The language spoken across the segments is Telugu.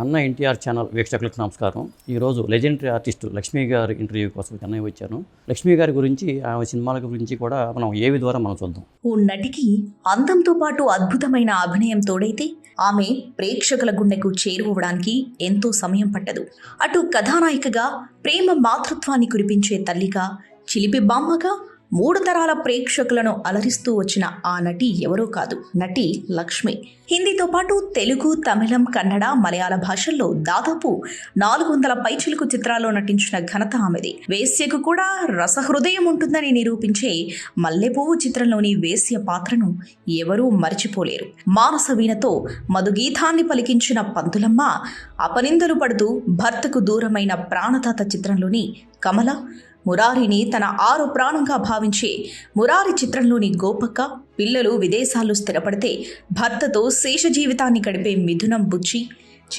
అన్న ఎన్టీఆర్ ఛానల్ వీక్షకులకు నమస్కారం. ఈరోజు లెజెండరీ ఆర్టిస్టు లక్ష్మీ గారి ఇంటర్వ్యూ కోసం చెన్నై వచ్చాను. లక్ష్మీ గారి గురించి ఆమె సినిమాల గురించి కూడా మనం ఏవి ద్వారా మనం చూద్దాం. ఓ నటికి అందంతో పాటు అద్భుతమైన అభినయం తోడైతే ఆమె ప్రేక్షకుల గుండెకు చేరువడానికి ఎంతో సమయం పట్టదు. అటు కథానాయికగా ప్రేమ మాతృత్వాన్ని కురిపించే తల్లిగా చిలిపి బామ్మగా మూడు తరాల ప్రేక్షకులను అలరిస్తూ వచ్చిన ఆ నటి ఎవరో కాదు. నటి లక్ష్మి. హిందీతో పాటు తెలుగు తమిళం కన్నడ మలయాళ భాషల్లో దాదాపు నాలుగు వందల పైచిలుకు చిత్రాల్లో నటించిన ఘనత ఆమెది. వేశ్యకు కూడా రసహృదయం ఉంటుందని నిరూపించే మల్లెపువ్వు చిత్రంలోని వేశ్య పాత్రను ఎవరూ మరిచిపోలేరు. మానస వీణతో మధుగీతాన్ని పలికించిన పంతులమ్మ అపనిందలు పడుతూ భర్తకు దూరమైన ప్రాణదాత చిత్రంలోని కమల మురారిని తన ఆరు ప్రాణంగా భావించే మురారి చిత్రంలోని గోపక్క పిల్లలు విదేశాల్లో స్థిరపడితే భర్తతో శేష జీవితాన్ని గడిపే మిథునం బుచ్చి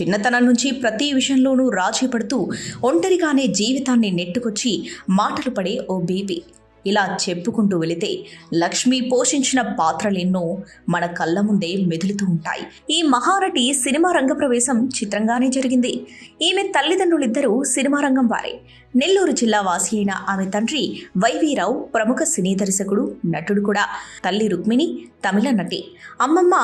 చిన్నతనం నుంచి ప్రతి విషయంలోనూ రాజీ పడుతూ ఒంటరిగానే జీవితాన్ని నెట్టుకొచ్చి మాటలు పడే ఓ బేబీ. ఇలా చెప్పుకుంటూ వెళితే లక్ష్మి పోషించిన పాత్రలెన్నో మన కళ్ళ ముందే మెదులుతూ ఉంటాయి. ఈ మహానటి సినిమా రంగ ప్రవేశం చిత్రంగానే జరిగింది. ఈమె తల్లిదండ్రులిద్దరూ సినిమా రంగం వారే. నెల్లూరు జిల్లా వాసి అయిన ఆమె తండ్రి వైవీరావు ప్రముఖ సినీ దర్శకుడు నటుడు కూడా. తల్లి రుక్మిణి తమిళ నటి. అమ్మమ్మ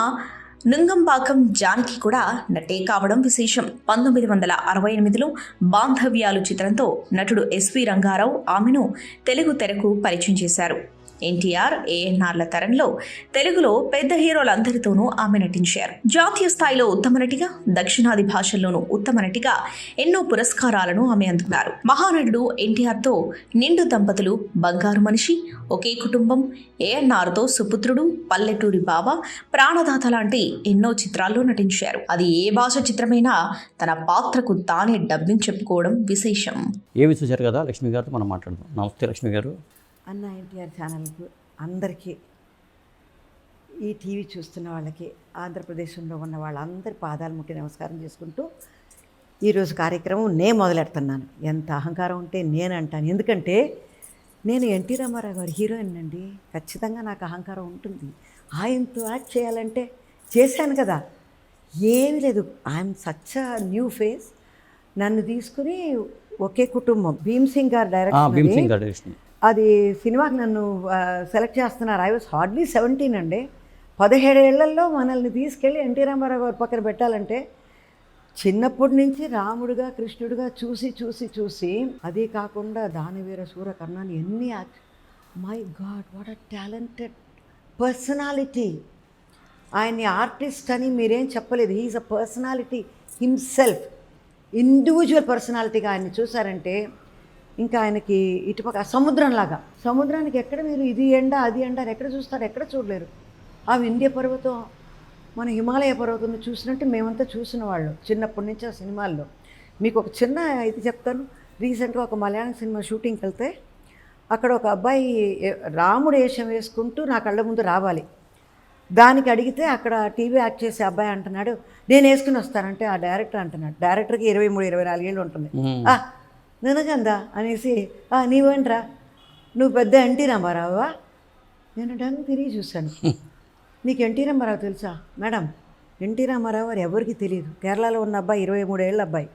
నుంగంబాకం జానకి కూడా నటే కావడం విశేషం. పంతొమ్మిది వందల అరవై ఎనిమిదిలో బాంధవ్యాలు చిత్రంతో నటుడు ఎస్వి రంగారావు ఆమెను తెలుగు తెరకు పరిచయం చేశారు. ఎన్టీఆర్ ఏఎన్ఆర్ల తరంలో తెలుగులో పెద్ద హీరోలందరితోనూ ఆమె నటించారు. జాతీయ స్థాయిలో ఉత్తమ నటిగా దక్షిణాది భాషల్లోనూ ఉత్తమ నటిగా ఎన్నో పురస్కారాలను ఆమె అందుకున్నారు. మహానటుడు ఎన్టీఆర్తో నిండు దంపతులు బంగారు మనిషి ఒకే కుటుంబం ఏఎన్ఆర్తో సుపుత్రుడు పల్లెటూరి బావ ప్రాణదాత లాంటి ఎన్నో చిత్రాల్లో నటించారు. అది ఏ భాష చిత్రమైనా తన పాత్రకు తానే డబ్బింగ్ చెప్పుకోవడం విశేషం. ఏవి చూశారు కదా లక్ష్మి గారితో మనం మాట్లాడదాం నమస్తే లక్ష్మి గారు. అన్న ఎన్టీఆర్ ఛానల్కు అందరికీ ఈ టీవీ చూస్తున్న వాళ్ళకి ఆంధ్రప్రదేశ్లో ఉన్న వాళ్ళందరి పాదాలు ముట్టి నమస్కారం చేసుకుంటూ ఈరోజు కార్యక్రమం నేను మొదలెడుతున్నాను. ఎంత అహంకారం ఉంటే నేను అంటాను. ఎందుకంటే నేను ఎన్టీ రామారావు గారి హీరోయిన్ అండి. ఖచ్చితంగా నాకు అహంకారం ఉంటుంది. ఆయనతో యాక్ట్ చేయాలంటే చేశాను కదా. ఏమీ లేదు. I'm such new face. నన్ను తీసుకుని ఒకే కుటుంబం. భీమ్ సింగ్ గారు భీమ్ అది సినిమాకి నన్ను సెలెక్ట్ చేస్తున్నారు. ఐ వాజ్ హార్డ్లీ సెవెంటీన్ అండి. పదిహేడేళ్ళలో మనల్ని తీసుకెళ్ళి ఎన్టీ రామారావు గారి పక్కన పెట్టాలంటే చిన్నప్పటి నుంచి రాముడుగా కృష్ణుడిగా చూసి చూసి చూసి అదే కాకుండా దానివీర సూర కర్ణాన్ని ఎన్ని my god what a talented personality ఆయన్ని ఆర్టిస్ట్ అని మీరేం చెప్పలేదు. He is a personality himself individual పర్సనాలిటీగా ఆయన్ని చూసారంటే ఇంకా ఆయనకి ఇటుపక్క సముద్రంలాగా. సముద్రానికి ఎక్కడ మీరు ఇది ఎండ అది ఎండ అని ఎక్కడ చూస్తారు ఎక్కడ చూడలేరు. ఆ వింధ్య పర్వతం మన హిమాలయ పర్వతం చూసినట్టు మేమంతా చూసిన వాళ్ళు చిన్నప్పటి నుంచి ఆ సినిమాల్లో. మీకు ఒక చిన్న ఇది చెప్తాను. రీసెంట్గా ఒక మలయాళం సినిమా షూటింగ్కి వెళ్తే అక్కడ ఒక అబ్బాయి రాముడు వేషం వేసుకుంటూ నా కళ్ళ ముందు రావాలి. దానికి అడిగితే అక్కడ టీవీ యాక్ట్ చేసే అబ్బాయి అంటున్నాడు నేను వేసుకుని వస్తానంటే ఆ డైరెక్టర్ అంటున్నాడు. డైరెక్టర్కి ఇరవై మూడు ఇరవై నాలుగేళ్ళు ఉంటుంది. మ్మ్. "ఆ, నినగందా అనేసి "ఆ, నీవేంట్రా? నువ్వు పెద్ద ఎన్టీ రామారావా? నేను డన్ తిరిగి చూశాను. నీకు ఎన్టీ రామారావు తెలుసా? మేడం ఎన్టీ రామారావు అని ఎవరికి తెలియదు. కేరళలో ఉన్న అబ్బాయి ఇరవై మూడేళ్ళ అబ్బాయి.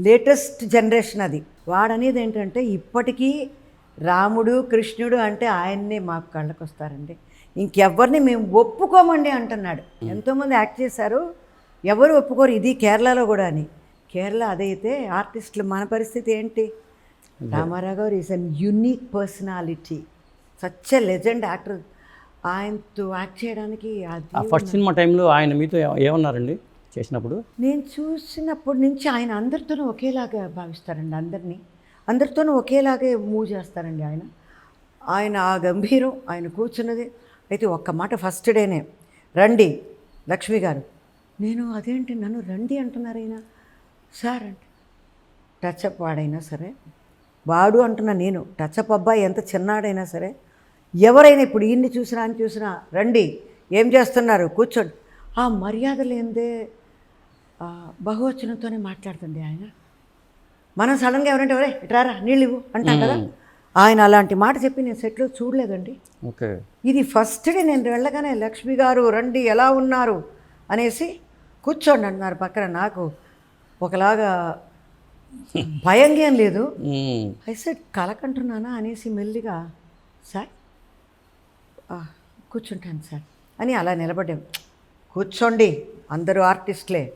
లేటెస్ట్ జనరేషన్ అది. వాడనేది ఏంటంటే ఇప్పటికీ రాముడు కృష్ణుడు అంటే ఆయన్నే మాకు కళ్ళకు వస్తారండి ఇంకెవ్వరిని మేము ఒప్పుకోమండి అంటున్నాడు. ఎంతోమంది యాక్ట్ చేశారు. ఎవరు ఒప్పుకోరు? ఇది కేరళలో కూడా అని. కేరళ అదైతే ఆర్టిస్టులు మన పరిస్థితి ఏంటి? Ramarao garu is an unique personality such a legend actor ఆయనతో యాక్ట్ చేయడానికి ఫస్ట్ సినిమా టైంలో ఆయన మీతో ఏమన్నారండి? చేసినప్పుడు? నేను చూసినప్పటి నుంచి ఆయన అందరితోనూ ఒకేలాగా భావిస్తారండి అందరినీ. అందరితోనూ ఒకేలాగే మూవ్ చేస్తారండి ఆయన. ఆయన ఆ గంభీరం ఆయన కూర్చున్నది. అయితే ఒక్క మాట ఫస్ట్ డేనే రండి లక్ష్మి గారు. నేను అదేంటి నన్ను రండి అంటున్నారు ఆయన సార్. టచ్అప్ వాడైనా సరే. వాడు అంటున్నా నేను టచ్అప్ అబ్బాయి ఎంత చిన్నాడైనా సరే ఎవరైనా ఇప్పుడు ఈయన్ని చూసినా అని చూసినా రండి ఏం చేస్తున్నారు కూర్చోండి. ఆ మర్యాద లేనిదే బహువచనంతోనే మాట్లాడుతుంది ఆయన. మనం సడన్గా ఎవరంటే ఎవరే ఇట్రారా నీళ్ళు ఇవ్వు అంటాం కదా. ఆయన అలాంటి మాట చెప్పి నేను సెట్లో చూడలేదండి. ఓకే. ఇది ఫస్ట్ డే నేను వెళ్ళగానే లక్ష్మి గారు రండి ఎలా ఉన్నారు? అనేసి కూర్చోండి అన్నారు పక్కన నాకు. ఒకలాగా భయంగా ఏం లేదు. ఐ సెడ్ కలకంటున్నానా? అనేసి మెల్లిగా సార్ "ఆ, కూర్చుంటాను సార్. అని అలా నిలబడ్డాం. కూర్చోండి అందరూ ఆర్టిస్టులే.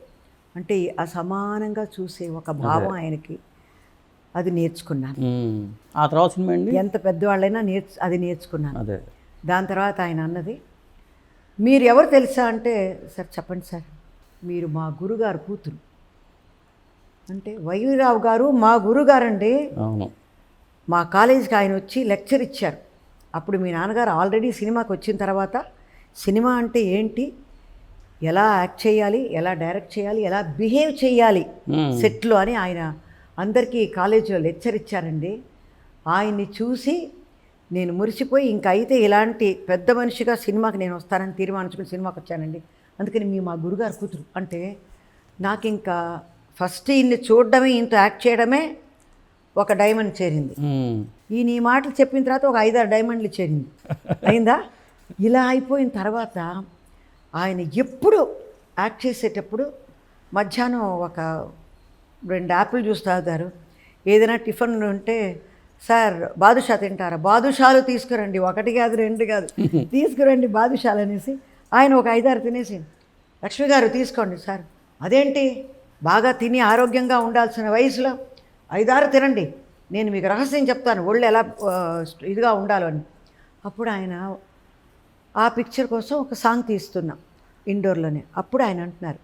అంటే ఆ సమానంగా చూసే ఒక భావం ఆయనకి. అది నేర్చుకున్నాను. ఆ తర్వాత సినిమా అండి ఎంత పెద్దవాళ్ళైనా నేర్చు అది నేర్చుకున్నాను. దాని తర్వాత ఆయన అన్నది మీరు ఎవరు తెలుసా? అంటే సార్ చెప్పండి సార్. మీరు మా గురుగారు కూతురు. అంటే వైవిరావు గారు మా గురుగారండి. అవును. మా కాలేజీకి ఆయన వచ్చి లెక్చర్ ఇచ్చారు. అప్పుడు మీ నాన్నగారు ఆల్రెడీ సినిమాకి వచ్చిన తర్వాత సినిమా అంటే ఏంటి? ఎలా యాక్ట్ చేయాలి? ఎలా డైరెక్ట్ చేయాలి? ఎలా బిహేవ్ చేయాలి. సెట్లో అని ఆయన అందరికీ కాలేజీలో లెక్చర్ ఇచ్చారండి. ఆయన్ని చూసి నేను మురిసిపోయి ఇంకా అయితే ఇలాంటి పెద్ద మనిషిగా సినిమాకి నేను వస్తానని తీర్మానించుకుని సినిమాకి వచ్చానండి. అందుకని మీ మా గురుగారు కూతురు అంటే నాకు ఇంకా ఫస్ట్ ఇన్ని చూడడమే ఇంత యాక్ట్ చేయడమే ఒక డైమండ్ చేరింది. ఈయన ఈ మాటలు చెప్పిన తర్వాత ఒక ఐదారు డైమండ్లు చేరింది. అయిందా? ఇలా అయిపోయిన తర్వాత ఆయన ఎప్పుడు యాక్ట్ చేసేటప్పుడు మధ్యాహ్నం ఒక రెండు యాపిల్ జ్యూస్ తాగుతారు. ఏదైనా టిఫిన్ ఉంటే సార్ బాదుషా తింటారా? బాదుషాలు తీసుకురండి. ఒకటి కాదు రెండు కాదు. తీసుకురండి బాదుషాలు అనేసి ఆయన ఒక ఐదారు తినేసి లక్ష్మి గారు తీసుకోండి సార్. అదేంటి? బాగా తిని ఆరోగ్యంగా ఉండాల్సిన వయసులో ఐదారు తినండి. నేను మీకు రహస్యం చెప్తాను. ఒళ్ళు ఎలా ఇదిగా ఉండాలో అని. అప్పుడు ఆయన ఆ పిక్చర్ కోసం ఒక సాంగ్ తీస్తున్నాం ఇండోర్లోనే. అప్పుడు ఆయన అంటున్నారు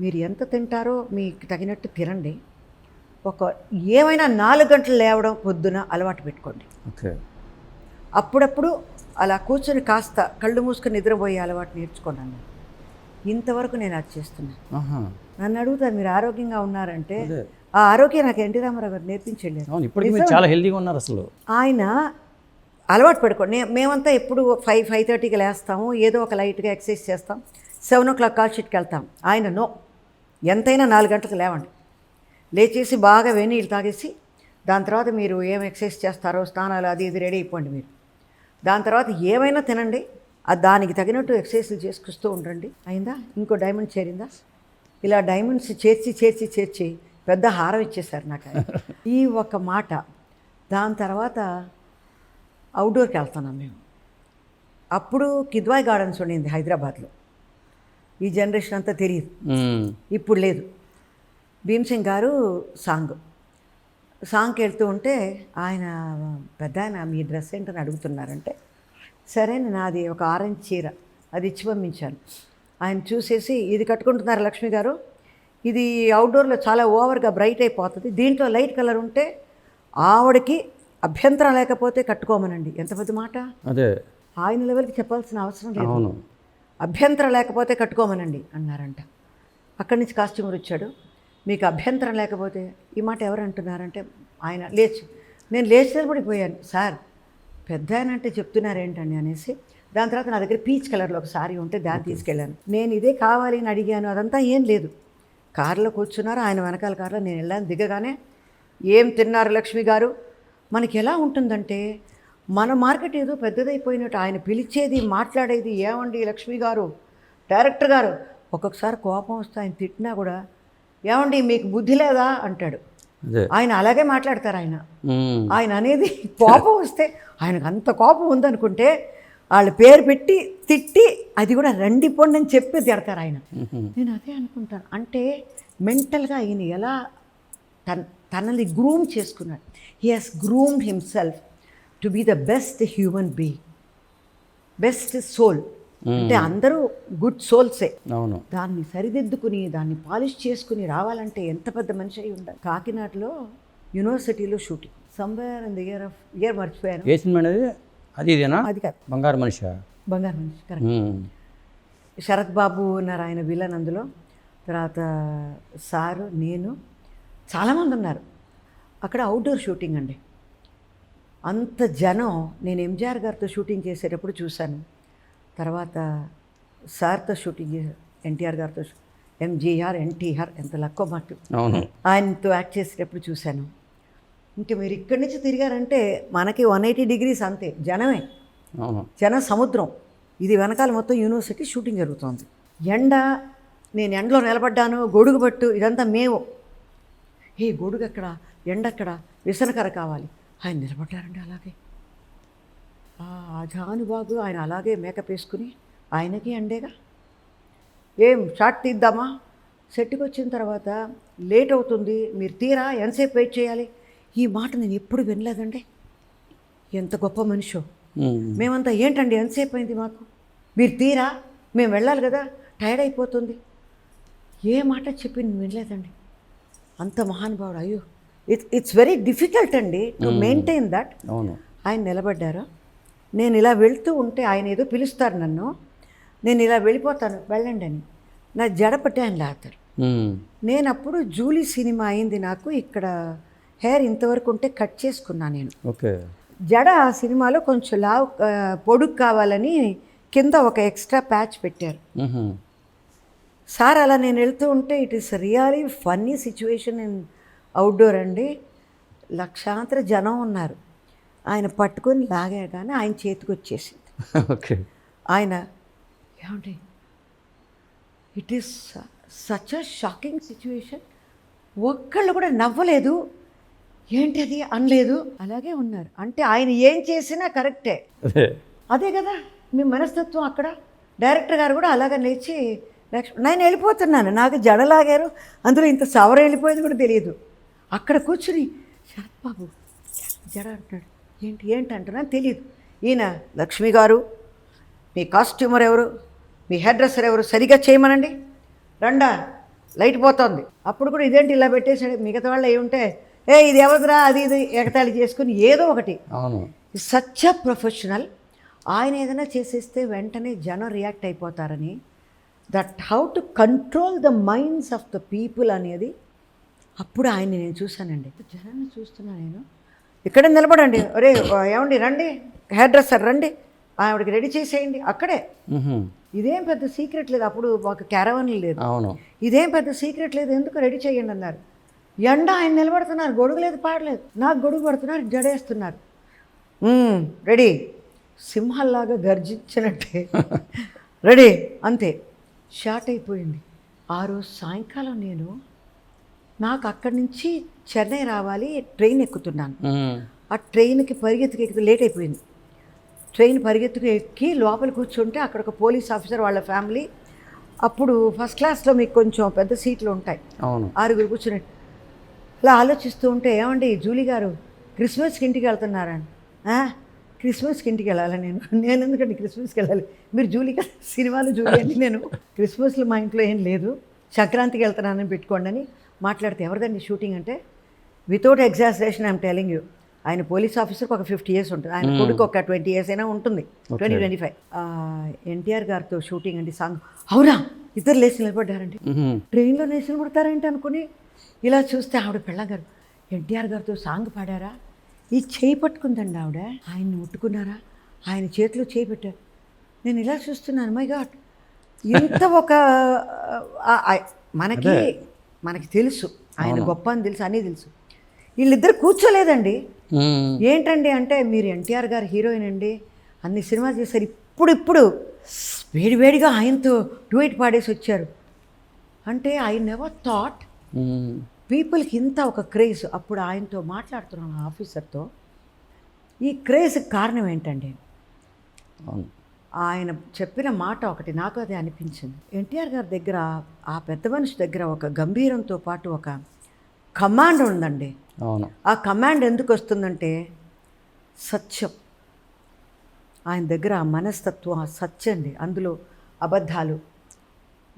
మీరు ఎంత తింటారో మీకు తగినట్టు తినండి. ఒక ఏమైనా నాలుగు గంటలు లేవడం పొద్దున అలవాటు పెట్టుకోండి. అప్పుడప్పుడు అలా కూర్చొని కాస్త కళ్ళు మూసుకొని నిద్రపోయే అలవాటు నేర్చుకున్నాను ఇంతవరకు నేను అది చేస్తున్నాను నన్ను అడుగుతారు మీరు ఆరోగ్యంగా ఉన్నారంటే. ఆ ఆరోగ్యం నాకు ఎన్టీ రామారావు గారు నేర్పించండి చాలా హెల్తీగా ఉన్నారు అసలు. ఆయన అలవాటు పడుకోండి. మేమంతా ఎప్పుడు ఫైవ్ ఫైవ్ థర్టీకి లేస్తాము ఏదో ఒక లైట్గా ఎక్సర్సైజ్ చేస్తాం సెవెన్ ఓ క్లాక్ కాల్ షీట్కి వెళ్తాం. ఆయన నో. ఎంతైనా నాలుగు గంటలకు లేవండి. లేచేసి బాగా వెన్నీళ్ళు తాగేసి దాని తర్వాత మీరు ఏం ఎక్సర్సైజ్ చేస్తారో స్నానాలు అది ఇది రెడీ అయిపోండి మీరు. దాని తర్వాత ఏమైనా తినండి. దానికి తగినట్టు ఎక్సర్సైజ్లు చేసుకొస్తూ ఉండండి. అయిందా? ఇంకో డైమండ్ చేరిందా ఇలా డైమండ్స్ చేర్చి చేర్చి చేర్చి పెద్ద హారం ఇచ్చేశారు నాకు. ఈ ఒక మాట దాని తర్వాత అవుట్డోర్కి వెళ్తున్నాం మేము. అప్పుడు కిద్వాయ్ గార్డెన్స్ ఉండింది హైదరాబాద్లో. ఈ జనరేషన్ అంతా తెలియదు. ఇప్పుడు లేదు. భీమ్సింగ్ గారు సాంగ్. సాంగ్కి వెళ్తూ ఉంటే ఆయన పెద్ద ఆయన మీ డ్రెస్ ఏంటని అడుగుతున్నారంటే సరే నాది ఒక ఆరెంజ్ చీర. అది ఇచ్చి పంపించాను. ఆయన చూసేసి ఇది కట్టుకుంటున్నారు లక్ష్మి గారు. ఇది అవుట్డోర్లో చాలా ఓవర్గా బ్రైట్ అయిపోతుంది. దీంట్లో లైట్ కలర్ ఉంటే ఆవిడకి అభ్యంతరం లేకపోతే కట్టుకోమనండి. ఎంత పెద్ద మాట? అదే. ఆయన లెవెల్కి చెప్పాల్సిన అవసరం లేదు. అభ్యంతరం లేకపోతే కట్టుకోమనండి అన్నారంట. అక్కడి నుంచి కాస్ట్యూమర్ వచ్చాడు. మీకు అభ్యంతరం లేకపోతే ఈ మాట ఎవరు అంటున్నారంటే ఆయన లేచి నేను లేచి నిలబడిపోయాను సార్ పెద్ద ఆయన అంటే చెప్తున్నారేంటండి అనేసి దాని తర్వాత నా దగ్గర పీచ్ కలర్లో ఒక సారీ ఉంటే దాన్ని తీసుకెళ్ళాను. నేను ఇదే కావాలి అని అడిగాను అదంతా ఏం లేదు. కారులో కూర్చున్నారు ఆయన వెనకాల కారులో నేను వెళ్ళాను దిగగానే ఏం తిన్నారు లక్ష్మి గారు? మనకి ఎలా ఉంటుందంటే మన మార్కెట్ ఏదో పెద్దదైపోయినట్టు ఆయన పిలిచేది మాట్లాడేది ఏమండి లక్ష్మి గారు? డైరెక్టర్ గారు ఒక్కొక్కసారి కోపం వస్తే ఆయన తిట్టినా కూడా ఏమండి మీకు బుద్ధి లేదా? అంటాడు. ఆయన అలాగే మాట్లాడతారు ఆయన. ఆయన అనేది కోపం వస్తే ఆయనకు అంత కోపం ఉందనుకుంటే వాళ్ళ పేరు పెట్టి తిట్టి అది కూడా రండి పొండి అని చెప్పి తిడతారు ఆయన. నేను అదే అనుకుంటాను. అంటే మెంటల్గా ఆయన ఎలా తన తనని గ్రూమ్ చేసుకున్నాడు. He has groomed himself to be the best human being best soul అంటే అందరూ గుడ్ సోల్సే అవును. దాన్ని సరిదిద్దుకుని దాన్ని పాలిష్ చేసుకుని రావాలంటే ఎంత పెద్ద మనిషి అయి ఉండాలి? కాకినాడలో యూనివర్సిటీలో shooting somewhere in the year of year మర్చిపోయాను. ఏ సినిమా అనేది అది? ఇదేనా? అది కాదు. బంగారు మనిషి. బంగారు మనిషి కరెక్ట్ శరత్ బాబు ఉన్నారు ఆయన విలన్ అందులో. తర్వాత సారు నేను చాలామంది ఉన్నారు. అక్కడ అవుట్డోర్ షూటింగ్ అండి. అంత జనం నేను ఎంజిఆర్ గారితో షూటింగ్ చేసేటప్పుడు చూశాను. తర్వాత సార్తో షూటింగ్ చేశాను ఎన్టీఆర్ గారితో ఎంజీఆర్ ఎన్టీఆర్ ఎంత లక్కో మాట ఆయనతో యాక్ట్ చేసేటప్పుడు చూశాను. ఇంకా మీరు ఇక్కడి నుంచి తిరిగారంటే మనకి వన్ ఎయిటీ డిగ్రీస్ అంతే జనమే. జన సముద్రం. ఇది వెనకాల మొత్తం యూనివర్సిటీ షూటింగ్ జరుగుతోంది. ఎండ నేను ఎండలో నిలబడ్డాను గొడుగు పట్టు ఇదంతా మేము. ఏ గొడుగు ఎక్కడ? ఎండ ఎక్కడ? విసనకర కావాలి. ఆయన నిలబడ్డారండి అలాగే. ఆ జానుబాబు ఆయన అలాగే మేకప్ వేసుకుని ఆయనకి అండేగా ఏం షార్ట్ తీద్దామా? సెట్కి వచ్చిన తర్వాత లేట్ అవుతుంది. మీరు తీరా? ఎంతసేపు వెయిట్ చేయాలి? ఈ మాట నేను ఎప్పుడు వినలేదండి. ఎంత గొప్ప మనిషో. మ్మ్. మేమంతా ఏంటండి ఎంతసేపు అయింది మాకు? మీరు తీరా? మేము వెళ్ళాలి కదా? టైర్డ్ అయిపోతుంది. ఏ మాట చెప్పి నేను వినలేదండి. అంత మహానుభావుడు అయ్యో. ఇట్స్ ఇట్స్ వెరీ డిఫికల్ట్ అండి టు మెయింటైన్ దట్. అవును. ఆయన నిలబడ్డారు. నేను ఇలా వెళ్తూ ఉంటే ఆయన ఏదో పిలుస్తారు నన్ను. నేను ఇలా వెళ్ళిపోతాను వెళ్ళండి అని. నా జడ పట్టి ఆయన లాగుతారు. మ్మ్. నేను అప్పుడు జూలీ సినిమా అయింది నాకు ఇక్కడ హెయిర్ ఇంతవరకు ఉంటే కట్ చేసుకున్నా నేను. ఓకే. జడ ఆ సినిమాలో కొంచెం లావు పొడుగు కావాలని కింద ఒక ఎక్స్ట్రా ప్యాచ్ పెట్టారు. సార్ అలా నేను వెళ్తూ ఉంటే it is really funny situation in outdoor అండి. లక్షాంతర జనం ఉన్నారు. ఆయన పట్టుకొని లాగా కానీ ఆయన చేతికి వచ్చేసింది. ఓకే. ఆయన ఏమండి? It is such a shocking situation. ఒక్కళ్ళు కూడా నవ్వలేదు. ఏంటది? అనలేదు. అలాగే ఉన్నారు. అంటే ఆయన ఏం చేసినా కరెక్టే. అదే. అదే కదా మీ మనస్తత్వం అక్కడ. డైరెక్టర్ గారు కూడా అలాగ లేచి నేను వెళ్ళిపోతున్నాను. నాకు జడలాగారు అందులో ఇంత సవర వెళ్ళిపోయేది కూడా తెలియదు. అక్కడ కూర్చుని శరత్ బాబు జడ అంటున్నాడు. ఏంటి ఏంటి అంటున్నా తెలియదు. ఈయన లక్ష్మి గారు మీ కాస్ట్యూమర్ ఎవరు మీ హెయిర్ డ్రెస్సర్ ఎవరు సరిగా చేయమనండి. రండా లైట్ పోతోంది. అప్పుడు కూడా ఇదేంటి ఇలా పెట్టేసాడు మిగతా వాళ్ళు ఏ ఉంటే ఏ ఇది ఎవరిదిరా? అది ఇది ఎగతాళి చేసుకుని ఏదో ఒకటి. అవును. Such a professional. ఆయన ఏదైనా చేసేస్తే వెంటనే జనం react అయిపోతారని. That how to control the minds of the people అనేది అప్పుడు ఆయన్ని నేను చూశానండి. జనాన్ని చూస్తున్నా నేను. ఇక్కడే నిలబడండి. ఒరే ఏమండి రండి. హెయిర్ డ్రెస్సర్ రండి. ఆవిడకి రెడీ చేసేయండి. అక్కడే. ఇదేం పెద్ద సీక్రెట్ లేదు. అప్పుడు మాకు క్యారవన్ లేదు. అవును. ఇదేం పెద్ద సీక్రెట్ లేదు. ఎందుకు రెడీ చేయండి అన్నారు. ఎండ ఆయన నిలబడుతున్నారు గొడుగు లేదు పాడలేదు. నాకు గొడుగు పడుతున్నారు జడేస్తున్నారు. "మ్మ్, రెడీ. సింహాల్లాగా గర్జించినట్టే. రెడీ అంతే. షార్ట్ అయిపోయింది. ఆ రోజు సాయంకాలం నేను నాకు అక్కడి నుంచి చెన్నై రావాలి ట్రైన్ ఎక్కుతున్నాను. ఆ ట్రైన్కి పరిగెత్తుకు ఎక్కితే లేట్ అయిపోయింది. ట్రైన్ పరిగెత్తుకు ఎక్కి లోపల కూర్చుంటే అక్కడ ఒక పోలీస్ ఆఫీసర్ వాళ్ళ ఫ్యామిలీ. అప్పుడు ఫస్ట్ క్లాస్లో మీకు కొంచెం పెద్ద సీట్లు ఉంటాయి. ఆరుగురు కూర్చుని అలా ఆలోచిస్తూ ఉంటే ఏమండి జూలీ గారు క్రిస్మస్కి ఇంటికి వెళ్తున్నారని. "ఆ, క్రిస్మస్కి ఇంటికి వెళ్ళాలి నేను? నేను ఎందుకండి క్రిస్మస్కి వెళ్ళాలి? మీరు జూలీ గారు సినిమాలు జూలీ అని నేను క్రిస్మస్లో మా ఇంట్లో ఏం లేదు. సంక్రాంతికి వెళ్తున్నానని పెట్టుకోండి అని మాట్లాడితే ఎవరిదండి షూటింగ్ అంటే? Without exaggeration I'm telling you. ఆయన పోలీస్ ఆఫీసర్కి ఒక ఫిఫ్టీ ఇయర్స్ ఉంటుంది. ఆయన కొడుకు ఒక ట్వంటీ ఇయర్స్ అయినా ఉంటుంది. Twenty twenty five. ఎన్టీఆర్ గారితో షూటింగ్ అండి సాంగ్. అవునా? ఇద్దరు లేచి నిలబడ్డారండి. ట్రైన్లో నేసిన పడతారేంటి అనుకుని ఇలా చూస్తే ఆవిడ పెళ్ళం గారు ఎన్టీఆర్ గారితో సాంగ్ పాడారా? ఈ చేయి పట్టుకుందండి ఆవిడ. ఆయన్ని ముట్టుకున్నారా? ఆయన చేతిలో చేయి పెట్టారు నేను ఇలా చూస్తున్నాను మై గాడ్. ఇంత ఒక మనకి మనకి తెలుసు. ఆయన గొప్ప అని తెలుసు అన్నీ తెలుసు. వీళ్ళిద్దరు కూర్చోలేదండి. ఏంటండి అంటే మీరు ఎన్టీఆర్ గారు హీరోయిన్ అండి. అన్ని సినిమాలు చేశారు. ఇప్పుడు ఇప్పుడు వేడివేడిగా ఆయనతో డూయిట్ పాడేసి వచ్చారు. అంటే ఐ నెవర్ థాట్. పీపుల్కి ఇంత ఒక క్రేజ్ అప్పుడు ఆయనతో మాట్లాడుతున్నాను ఆఫీసర్తో. ఈ క్రేజ్కి కారణం ఏంటండి? ఆయన చెప్పిన మాట ఒకటి నాకు అదే అనిపించింది. ఎన్టీఆర్ గారి దగ్గర ఆ పెద్ద మనిషి దగ్గర ఒక గంభీరంతో పాటు ఒక కమాండ్ ఉందండి. అవును. ఆ కమాండ్ ఎందుకు వస్తుందంటే సత్యం. ఆయన దగ్గర ఆ మనస్తత్వం ఆ సత్యం అండి. అందులో అబద్ధాలు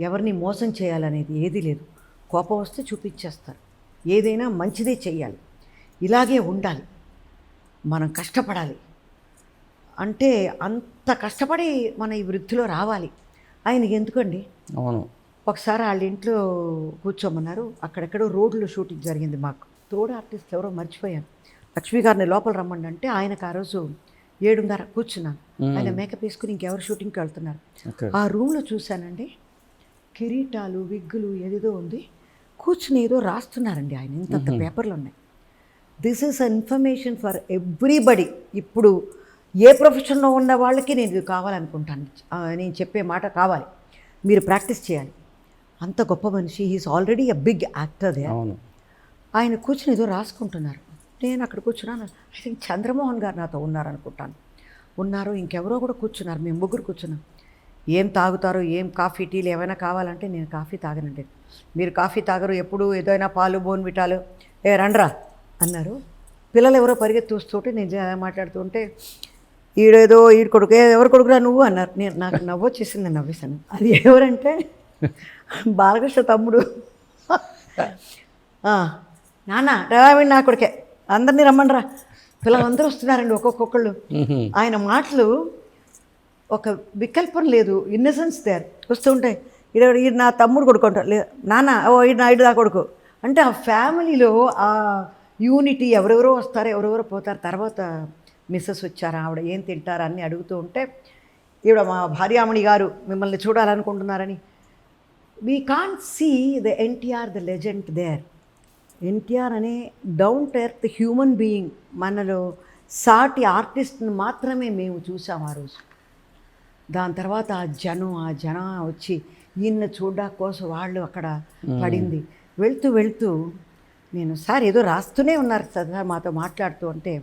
ఎవరిని మోసం చేయాలనేది ఏదీ లేదు. కోపం వస్తే చూపించేస్తారు. ఏదైనా మంచిదే చెయ్యాలి. ఇలాగే ఉండాలి. మనం కష్టపడాలి. అంటే అంత కష్టపడి మన ఈ వృత్తిలో రావాలి. ఆయనకి ఎందుకండి? అవును. ఒకసారి వాళ్ళ ఇంట్లో కూర్చోమన్నారు. అక్కడెక్కడో రోడ్లో షూటింగ్ జరిగింది మాకు. తోడు ఆర్టిస్ట్ ఎవరో మర్చిపోయాను. లక్ష్మి గారిని లోపల రమ్మండి అంటే ఆయనకు ఆ రోజు ఏడున్నర కూర్చున్నాను. ఆయన మేకప్ వేసుకుని ఇంకెవరు షూటింగ్కి వెళ్తున్నారు. ఆ రూమ్లో చూశానండి. కిరీటాలు విగ్గులు ఏదేదో ఉంది. కూర్చుని ఏదో రాస్తున్నారండి ఆయన. ఇంత పేపర్లు ఉన్నాయి. This is information for everybody ఇప్పుడు ఏ ప్రొఫెషన్లో ఉన్న వాళ్ళకి నేను ఇది కావాలనుకుంటాను. నేను చెప్పే మాట కావాలి. మీరు ప్రాక్టీస్ చేయాలి. అంత గొప్ప మనిషి. He's already a big actor ఆయన కూర్చుని ఏదో రాసుకుంటున్నారు. నేను అక్కడ కూర్చున్నాను. ఐ థింక్ చంద్రమోహన్ గారు నాతో ఉన్నారు అనుకుంటాను ఉన్నారు ఇంకెవరో కూడా కూర్చున్నారు. మేము ముగ్గురు కూర్చున్నాం. ఏం తాగుతారో ఏం కాఫీ టీలు ఏమైనా కావాలంటే నేను కాఫీ తాగనండి. మీరు కాఫీ తాగరు ఎప్పుడు ఏదైనా పాలు బోన్విటాలు ఏ రండ్రా అన్నారు. పిల్లలు ఎవరో పరిగెత్తి చూస్తుంటే నేను మాట్లాడుతుంటే ఈడేదో ఈడు కొడుకు "ఏ, ఎవరు కొడుకురా నువ్వు? అన్నారు. నేను నాకు నవ్వు వచ్చేసింది నవ్వేశాను. అది ఎవరంటే బాలకృష్ణ తమ్ముడు. నాన్న రావండి నా కొడుకే. అందరినీ రమ్మండ్రా. పిల్లలందరూ వస్తున్నారండి ఒక్కొక్కళ్ళు. ఆయన మాటలు ఒక వికల్పం లేదు. ఇన్నసెన్స్ దేర్ వస్తుంటాయి ఈడ ఈ నా తమ్ముడు కొడుకు అంటారు లే నాన్న ఓ ఈ నా ఇటు నా కొడుకు. అంటే ఆ ఫ్యామిలీలో ఆ యూనిటీ ఎవరెవరో వస్తారు ఎవరెవరో పోతారు. తర్వాత మిస్సెస్ వచ్చారా ఆవిడ ఏం తింటారా అని అడుగుతూ ఉంటే ఈవిడ మా భార్యామణి గారు మిమ్మల్ని చూడాలనుకుంటున్నారని. We can't see the NTR the legend there NTR అనే down to earth human being మనలో సాటి ఆర్టిస్ట్ని మాత్రమే మేము చూసాం ఆ రోజు. దాని తర్వాత ఆ జనం ఆ జనం వచ్చి ఈయన చూడ్డా కోసం వాళ్ళు అక్కడ పడింది. వెళ్తూ వెళ్తూ నేను సార్ ఏదో రాస్తూనే ఉన్నారు సార్ మాతో మాట్లాడుతూ అంటే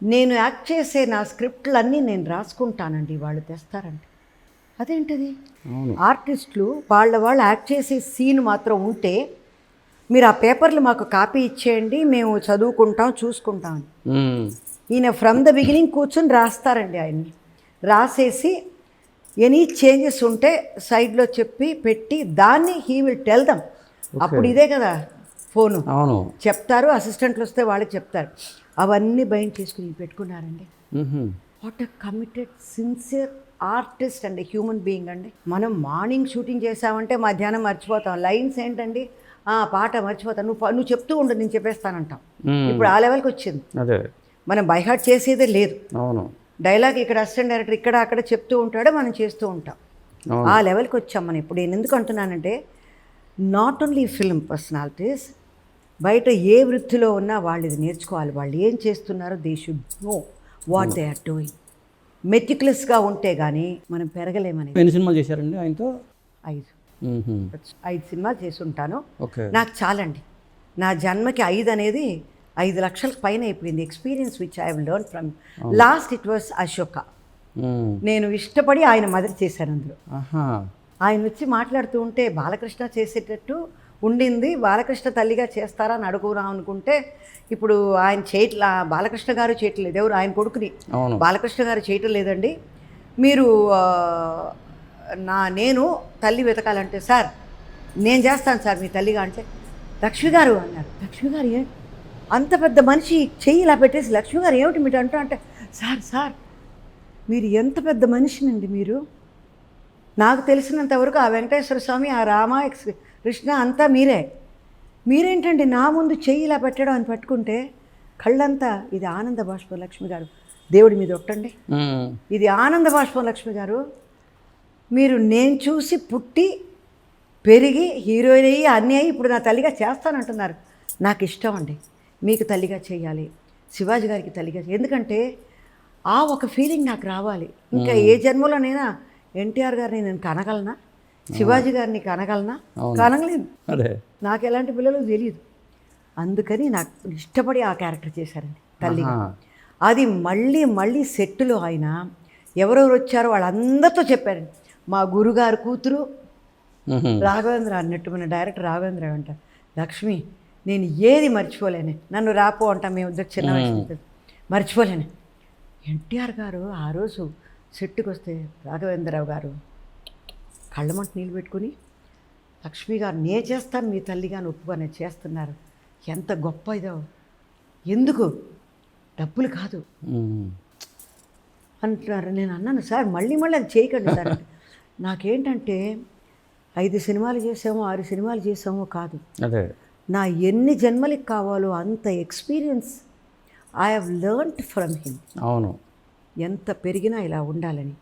నేను యాక్ట్ చేసే నా స్క్రిప్ట్లన్నీ నేను రాసుకుంటానండి వాళ్ళు తెస్తారండి అదేంటిది? ఆర్టిస్టులు వాళ్ళ వాళ్ళు యాక్ట్ చేసే సీన్ మాత్రం ఉంటే మీరు ఆ పేపర్లు మాకు కాపీ ఇచ్చేయండి మేము చదువుకుంటాం చూసుకుంటాం. ఈయన ఫ్రమ్ ద బిగినింగ్ కూర్చొని రాస్తారండి ఆయన్ని. రాసేసి ఎనీ చేంజెస్ ఉంటే సైడ్లో చెప్పి పెట్టి దాన్ని హీ విల్ టెల్ దమ్. అప్పుడు ఇదే కదా ఫోను. అవును. చెప్తారు అసిస్టెంట్లు వస్తే వాళ్ళకి చెప్తారు. అవన్నీ బయట చేసుకుని పెట్టుకున్నారండి. What a committed sincere artist అండి హ్యూమన్ బీయింగ్ అండి. మనం మార్నింగ్ షూటింగ్ చేసామంటే మధ్యాహ్నం మర్చిపోతాం. లైన్స్ ఏంటండి? ఆ పాట మర్చిపోతాం. నువ్వు నువ్వు చెప్తూ ఉండు నేను చెప్పేస్తానంటాం. ఇప్పుడు ఆ లెవెల్కి వచ్చింది. అదే. మనం బైహార్ట్ చేసేదే లేదు. అవును. డైలాగ్ ఇక్కడ అసిస్టెంట్ డైరెక్టర్ ఇక్కడ అక్కడ చెప్తూ ఉంటాడో మనం చేస్తూ ఉంటాం. ఆ లెవెల్కి వచ్చాం మనం ఇప్పుడు. నేను ఎందుకు అంటున్నానంటే నాట్ ఓన్లీ ఫిల్మ్ పర్సనాలిటీస్ బయట ఏ వృత్తిలో ఉన్నా వాళ్ళు ఇది నేర్చుకోవాలి. వాళ్ళు ఏం చేస్తున్నారో they should know what they are doing మెటిక్యులస్గా ఉంటే కానీ మనం పెరగలేమని ఎన్ని సినిమాలు చేశారండి ఆయనతో? ఐదు. ఐదు సినిమాలు చేసి ఉంటాను. ఓకే. నాకు చాలండి. నా జన్మకి ఐదు అనేది ఐదు లక్షల పైన అయిపోయింది. Experience which I have learn from last it was Ashoka. నేను ఇష్టపడి ఆయన మదర్ చేశాను అందులో. ఆయన వచ్చి మాట్లాడుతూ ఉంటే బాలకృష్ణ చేసేటట్టు ఉండింది. బాలకృష్ణ తల్లిగా చేస్తారా అని అడుగురాం అనుకుంటే ఇప్పుడు ఆయన చేయట్ల బాలకృష్ణ గారు చేయట్లేదు ఎవరు? ఆయన కొడుకుని. బాలకృష్ణ గారు చేయటం లేదండి. మీరు నా నేను తల్లి వెతకాలంటే సార్ నేను చేస్తాను సార్ మీ తల్లిగా అంటే లక్ష్మి గారు అన్నారు. లక్ష్మి గారు ఏ అంత పెద్ద మనిషి చెయ్యి ఇలా పెట్టేసి లక్ష్మి గారు ఏమిటి మీరు అంటూ అంటే సార్ సార్ మీరు ఎంత పెద్ద మనిషినండి మీరు? నాకు తెలిసినంత వరకు ఆ వెంకటేశ్వర స్వామి ఆ రామ కృష్ణ అంతా మీరే. మీరేంటండి నా ముందు చెయ్యి ఇలా పెట్టడం అని పట్టుకుంటే కళ్ళంతా ఇది ఆనంద బాష్పం లక్ష్మి గారు. దేవుడి మీద ఒట్టండి. ఇది ఆనంద బాష్పం లక్ష్మి గారు. మీరు నేను చూసి పుట్టి పెరిగి హీరోయిన్ అయ్యి అన్నీ అయ్యి ఇప్పుడు నా తల్లిగా చేస్తానంటున్నారు. నాకు ఇష్టం అండి. మీకు తల్లిగా చేయాలి శివాజీ గారికి తల్లిగా ఎందుకంటే ఆ ఒక ఫీలింగ్ నాకు రావాలి. ఇంకా ఏ జన్మలోనైనా ఎన్టీఆర్ గారిని నేను కనగలనా? శివాజీ గారిని కనగలనా? అదే. నాకు ఎలాంటి పిల్లలు తెలియదు. అందుకని నాకు ఇష్టపడి ఆ క్యారెక్టర్ చేశారండి తల్లిగా ఆహా. అది మళ్ళీ మళ్ళీ సెట్టులో ఆయన ఎవరెవరు వచ్చారో వాళ్ళందరితో చెప్పారండి. మా గురుగారు కూతురు. రాఘవేంద్ర అన్నట్టు మన డైరెక్టర్ రాఘవేంద్ర అంట లక్ష్మి నేను ఏది మర్చిపోలేను. నన్ను రాపో అంటాం మేము ఇద్దరు చిన్న వయసు. మర్చిపోలేను. ఎన్టీఆర్ గారు ఆ రోజు సెట్టుకు వస్తే రాఘవేంద్రరావు గారు కళ్ళమంట నీళ్ళు పెట్టుకుని లక్ష్మి గారు నే చేస్తాను మీ తల్లిగా ఒప్పుకొని చేస్తున్నారు. ఎంత గొప్ప ఇదో. ఎందుకు? డబ్బులు కాదు. అంటున్నారు. నేను అన్నాను సార్ మళ్ళీ మళ్ళీ అది చేయకండి సార్. నాకేంటంటే ఐదు సినిమాలు చేసామో ఆరు సినిమాలు చేసామో కాదు. అదే. నా ఎన్ని జన్మలకి కావాలో అంత experience I have learned from him అవును. ఎంత పెరిగినా ఇలా ఉండాలని.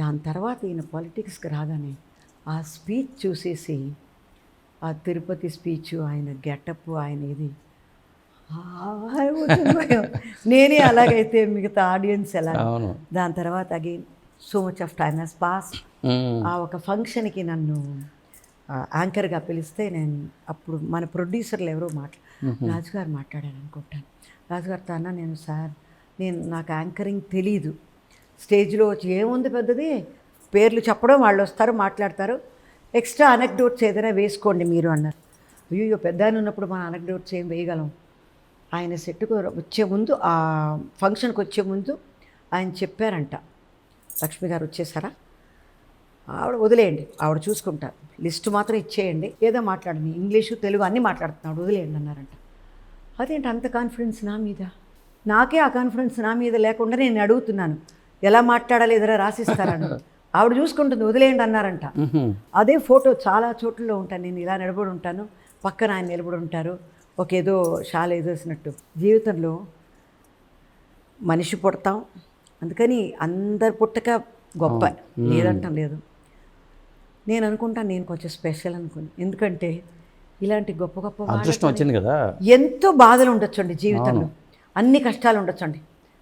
దాని తర్వాత ఈయన పాలిటిక్స్కి రాగానే ఆ స్పీచ్ చూసేసి ఆ తిరుపతి స్పీచ్ ఆయన గెటప్ ఆయన ఇది. నేనే అలాగైతే మిగతా ఆడియన్స్ ఎలా? దాని తర్వాత again so much of time he's pass. ఆ ఒక ఫంక్షన్కి నన్ను యాంకర్గా పిలిస్తే నేను అప్పుడు మన ప్రొడ్యూసర్లు ఎవరో మాట్లా రాజుగారు మాట్లాడారు అనుకుంటాను. రాజుగారితో అన్న నేను సార్ నేను నాకు యాంకరింగ్ తెలీదు. స్టేజ్లో వచ్చి ఏముంది పెద్దది? పేర్లు చెప్పడం వాళ్ళు వస్తారు మాట్లాడతారు. ఎక్స్ట్రా అనెక్డోట్స్ ఏదైనా వేసుకోండి మీరు అన్నారు. అయ్యో పెద్ద ఆయన ఉన్నప్పుడు మన అనెక్డోట్స్ ఏం వేయగలం? ఆయన సెట్కు వచ్చే ముందు ఆ ఫంక్షన్కి వచ్చే ముందు ఆయన చెప్పారంట. లక్ష్మి గారు వచ్చేసారా? ఆవిడ వదిలేయండి ఆవిడ చూసుకుంటారు లిస్ట్ మాత్రం ఇచ్చేయండి. ఏదో మాట్లాడండి. ఇంగ్లీషు తెలుగు అన్నీ మాట్లాడుతున్నాడు. వదిలేయండి అన్నారంట. అదేంటి అంత కాన్ఫిడెన్స్ నా మీద? నాకే ఆ కాన్ఫిడెన్స్ నా మీద లేకుండా నేను అడుగుతున్నాను. ఎలా మాట్లాడాలి ఎదురా రాసిస్తారని. ఆవిడ చూసుకుంటుంది. వదిలేయండి అన్నారంట. అదే ఫోటో చాలా చోట్లలో ఉంటాను. నేను ఇలా నిలబడి ఉంటాను. పక్కన ఆయన నిలబడి ఉంటారు. ఒక ఏదో షాల్ వేసేసినట్టు జీవితంలో మనిషి పుడతాం. అందుకని అందరు పుట్టక గొప్ప. లేదంటాం లేదు. నేను అనుకుంటాను నేను కొంచెం స్పెషల్ అనుకుని ఎందుకంటే ఇలాంటి గొప్ప గొప్ప అదృష్టం వచ్చింది కదా. ఎంతో బాధలు ఉండొచ్చండి జీవితంలో. అన్ని కష్టాలు ఉండొచ్చండి.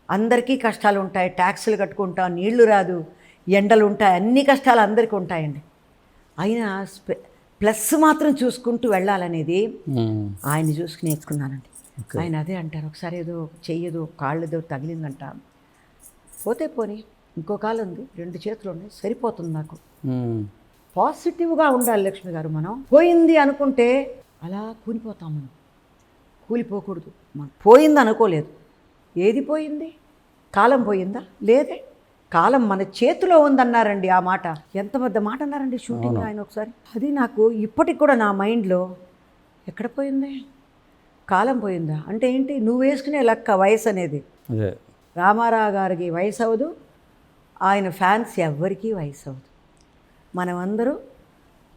అందరికీ కష్టాలు ఉంటాయి ట్యాక్సులు కట్టుకుంటాం నీళ్ళు రాదు ఎండలు ఉంటాయి అన్ని కష్టాలు అందరికీ ఉంటాయండి. అయినా స్పె ప్లస్ మాత్రం చూసుకుంటూ వెళ్ళాలనేది మ్. ఆయన్ని చూసుకుని నేర్చుకున్నానండి. ఆయన అదే అంటారు ఒకసారి ఏదో చెయ్యదు కాళ్ళేదో తగిలిందంట. పోతే పోని ఇంకో కాలు ఉంది రెండు చేతులు ఉన్నాయి సరిపోతుంది నాకు. పాజిటివ్గా ఉండాలి లక్ష్మి గారు మనం. పోయింది అనుకుంటే అలా కూలిపోతాం మనం. కూలిపోకూడదు. మనం పోయింది అనుకోలేదు. ఏది పోయింది? కాలం పోయిందా? లేదే. కాలం మన చేతిలో ఉందన్నారండి ఆ మాట. ఎంత పెద్ద మాట అన్నారండి షూటింగ్ ఆయన ఒకసారి? అది నాకు ఇప్పటికి కూడా నా మైండ్లో ఎక్కడ పోయింది? కాలం పోయిందా? అంటే ఏంటి? నువ్వు వేసుకునే లెక్క వయసు అనేది. రామారావు గారికి వయసు అవ్వదు. ఆయన ఫ్యాన్స్ ఎవ్వరికీ వయసు అవ్వదు. మనమందరూ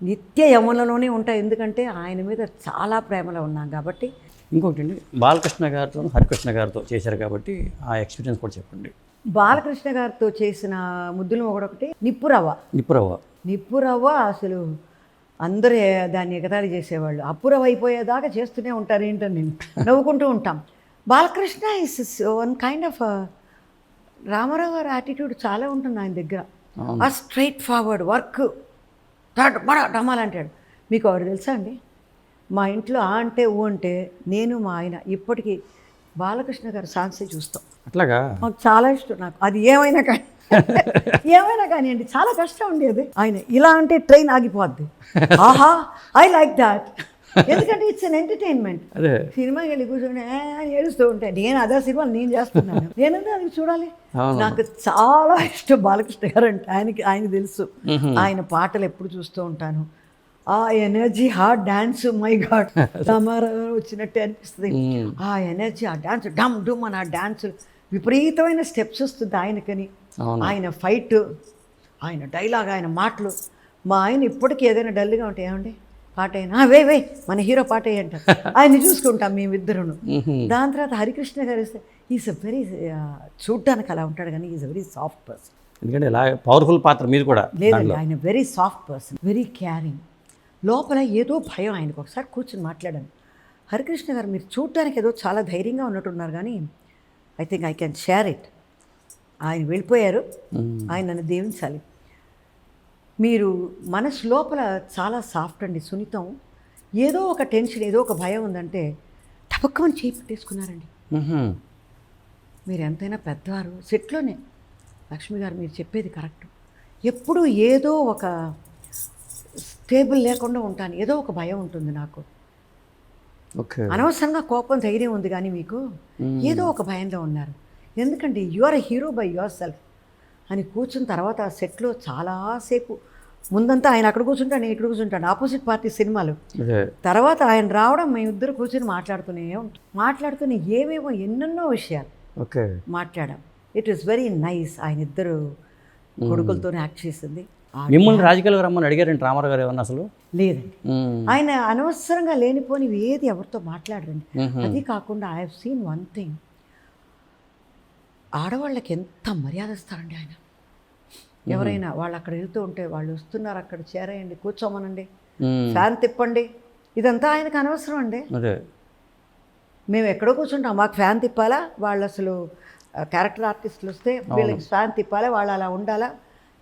నిత్య యమునలోనే ఉంటాయి ఎందుకంటే ఆయన మీద చాలా ప్రేమలో ఉన్నాం కాబట్టి. ఇంకొకటి అండి బాలకృష్ణ గారితో హరికృష్ణ గారితో చేశారు కాబట్టి ఆ ఎక్స్పీరియన్స్ కూడా చెప్పండి. బాలకృష్ణ గారితో చేసిన ముద్దులు ఒకటి నిప్పురవ్వ నిప్పురవ్వ నిప్పురవ్వ అసలు అందరూ దాన్ని ఎగతాళి చేసేవాళ్ళు. అప్పురవ్వ అయిపోయేదాకా చేస్తూనే ఉంటారు ఏంటని నేను నవ్వుకుంటూ ఉంటాం. Balakrishna is one kind of Ramarao గారి యాటిట్యూడ్ చాలా ఉంటుంది ఆయన దగ్గర. ఆ స్ట్రైట్ ఫార్వర్డ్ వర్క్. అంటాడు. మీకు ఎవరు తెలుసా అండి? మా ఇంట్లో ఆ అంటే ఊ అంటే నేను మా ఆయన ఇప్పటికీ బాలకృష్ణ గారి సాంగ్సే చూస్తాం. అట్లాగా? మాకు చాలా ఇష్టం నాకు. అది ఏమైనా కానీ ఏమైనా కానీ అండి చాలా కష్టం ఉండేది ఆయన ఇలా అంటే ట్రైన్ ఆగిపోద్ది. ఆహా ఐ లైక్ దాట్ ఎందుకంటే ఇట్స్ అన్ ఎంటర్టైన్మెంట్ అదే. సినిమాకి వెళ్ళి కూర్చొని ఏడుస్తూ ఉంటే నేను అదే సినిమాలు నేను చేస్తున్నాను. నేనంటే అది చూడాలి. నాకు చాలా ఇష్టం బాలకృష్ణ గారు అంటే ఆయనకి ఆయన తెలుసు ఆయన పాటలు ఎప్పుడు చూస్తూ ఉంటాను. ఆ ఎనర్జీ ఆ డాన్స్ మై గాడ్ రామారావు వచ్చినట్టే అనిపిస్తుంది. ఆ ఎనర్జీ ఆ డాన్స్ డమ్ డమ్ అని ఆ డాన్స్ విపరీతమైన స్టెప్స్ వస్తుంది ఆయనకని. ఆయన ఫైట్ ఆయన డైలాగ్ ఆయన మాటలు. మా ఆయన ఇప్పటికీ ఏదైనా డల్గా ఉంటే ఏమండి? పాట అయినా "ఆ, వే వే మన హీరో పాట అయ్యి అంటారు ఆయన్ని చూసుకుంటాం మేమిద్దరును. దాని తర్వాత హరికృష్ణ గారు వస్తే ఈజ్ అ వెరీ చూడ్డానికి అలా ఉంటాడు కానీ is a very soft person ఎందుకంటే ఇలా పవర్ఫుల్ పాత్ర మీది కూడా లేదండి ఆయన very soft person very caring లోపల ఏదో భయం ఆయనకు. ఒకసారి కూర్చొని మాట్లాడాను హరికృష్ణ గారు మీరు చూడటానికి ఏదో చాలా ధైర్యంగా ఉన్నట్టున్నారు కానీ I think I can share it ఆయన వెళ్ళిపోయారు. ఆయన నన్ను దీవించాలి మీరు మనసు లోపల చాలా సాఫ్ట్ అండి. సున్నితం. ఏదో ఒక టెన్షన్ ఏదో ఒక భయం ఉందంటే టపక్కమని చేయి పెట్టేసుకున్నారండి. మీరు ఎంతైనా పెద్దవారు సెట్లోనే. లక్ష్మి గారు మీరు చెప్పేది కరెక్ట్. ఎప్పుడూ ఏదో ఒక స్టేబుల్ లేకుండా ఉంటాను. ఏదో ఒక భయం ఉంటుంది నాకు. అనవసరంగా కోపం ధైర్యం ఉంది కానీ మీకు ఏదో ఒక భయంలో ఉన్నారు. ఎందుకంటే you are a hero by yourself అని కూర్చున్న తర్వాత ఆ సెట్లో చాలాసేపు ముందంతా ఆయన అక్కడ కూర్చుంటాను నేను ఇక్కడ కూర్చుంటాను ఆపోజిట్ పార్టీ సినిమాలు. తర్వాత ఆయన రావడం మేమిద్దరు కూర్చొని మాట్లాడుతూనే ఉంటాం మాట్లాడుతూనే ఏవేవో ఎన్నెన్నో విషయాలు ఓకే. మాట్లాడాం. ఇట్ ఈస్ వెరీ నైస్ ఆయన ఇద్దరు కొడుకులతోనే యాక్ట్ చేసింది. మిమ్మల్ని రాజకీయాలకు రమ్మని అడిగారండి రామారావు గారు ఏమన్నా అసలు? లేదండి. ఆయన అనవసరంగా లేనిపోనివి ఏది ఎవరితో మాట్లాడరండి. అది కాకుండా I have seen one thing ఆడవాళ్ళకి ఎంత మర్యాద ఇస్తారండి ఆయన? ఎవరైనా వాళ్ళు అక్కడ వెళ్తూ ఉంటే వాళ్ళు వస్తున్నారు అక్కడ చేరేయండి కూర్చోమనండి. ఫ్యాన్ తిప్పండి. ఇదంతా ఆయనకు అనవసరం అండి. మేము ఎక్కడో కూర్చుంటాం. మాకు ఫ్యాన్ తిప్పాలా? వాళ్ళు అసలు క్యారెక్టర్ ఆర్టిస్టులు వస్తే వీళ్ళకి ఫ్యాన్ తిప్పాలా? వాళ్ళు అలా ఉండాలా?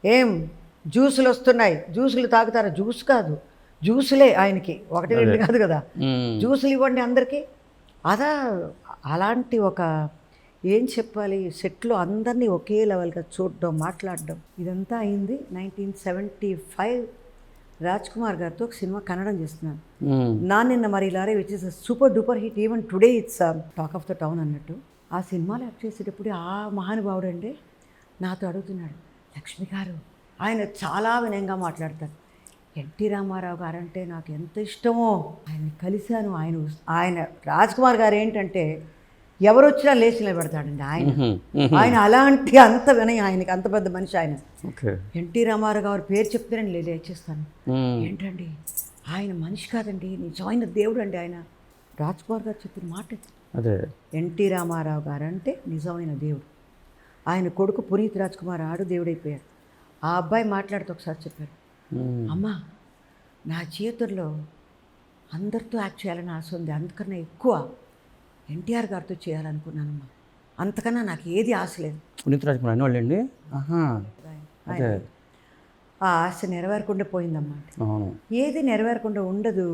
ఏం? జ్యూసులు వస్తున్నాయి. జ్యూసులు తాగుతారా? జ్యూస్ కాదు. జ్యూసులే ఆయనకి. ఒకటి రెండు కాదు కదా. జ్యూసులు ఇవ్వండి అందరికీ. అదా అలాంటి ఒక ఏం చెప్పాలి? సెట్లో అందరినీ ఒకే లెవెల్గా చూడడం మాట్లాడడం. ఇదంతా అయింది nineteen seventy five. Raj Kumar గారితో ఒక సినిమా కన్నడం చేస్తున్నాను. నా నిన్న మరి లారే which is super duper hit even today it's talk of the town అన్నట్టు. ఆ సినిమాలో యాక్ట్ చేసేటప్పుడు ఆ మహానుభావుడు అండి నాతో అడుగుతున్నాడు లక్ష్మి గారు ఆయన చాలా వినయంగా మాట్లాడతారు. ఎన్టీ రామారావు గారు అంటే నాకు ఎంత ఇష్టమో ఆయన కలిశాను. ఆయన ఆయన రాజ్ కుమార్ గారు ఏంటంటే ఎవరు వచ్చినా లేచి నిలబెడతాడండి ఆయన. ఆయన అలాంటి అంత వినయం ఆయనకి అంత పెద్ద మనిషి ఆయన. ఎన్టీ రామారావు గారి పేరు చెప్తే నేను లేచేస్తాను. ఏంటండి? ఆయన మనిషి కాదండి నిజమైన దేవుడు అండి ఆయన. రాజ్ కుమార్ గారు చెప్పిన మాట. అదే. ఎన్టీ రామారావు గారు అంటే నిజమైన దేవుడు. ఆయన కొడుకు పునీత్ రాజ్ కుమార్ ఆడు దేవుడైపోయారు. ఆ అబ్బాయి మాట్లాడుతూ ఒకసారి చెప్పారు. మ్మ్. అమ్మా నా జీవితంలో అందరితో యాక్ట్ చేయాలని ఆశ ఉంది అందుకన్నా ఎక్కువ ఎన్టీఆర్ గారితో చేయాలనుకున్నానమ్మా. అంతకన్నా నాకు ఏది ఆశ లేదు. పునీత్ రాజ్ కుమార్ అనేవాళ్ళు అండి ఆహా అదే. ఆ ఆశ నెరవేరకుండా పోయిందమ్మా. ఏది నెరవేరకుండా ఉండదు.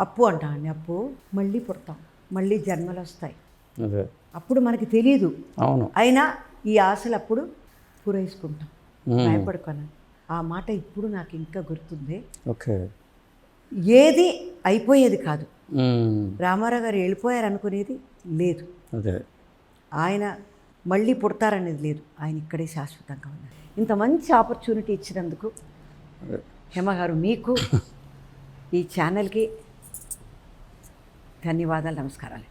అప్పు అంటా అండి అప్పు. మళ్ళీ పుడతాం. మళ్ళీ జన్మలు వస్తాయి. అప్పుడు మనకి తెలియదు అవును. అయినా ఈ ఆశలు అప్పుడు పూరేసుకుంటాం. మ్మ్. భయపడుకోను. ఆ మాట ఇప్పుడు నాకు ఇంకా గుర్తుంది. ఓకే. ఏది అయిపోయేది కాదు. రామారావు గారు వెళ్ళిపోయారు అనుకునేది లేదు ఆయన మళ్ళీ పుడతారనేది లేదు. ఆయన ఇక్కడే శాశ్వతంగా ఉన్నారు. ఇంత మంచి ఆపర్చునిటీ ఇచ్చినందుకు హేమ గారు మీకు ఈ ఛానల్కి ధన్యవాదాలు నమస్కారాలు.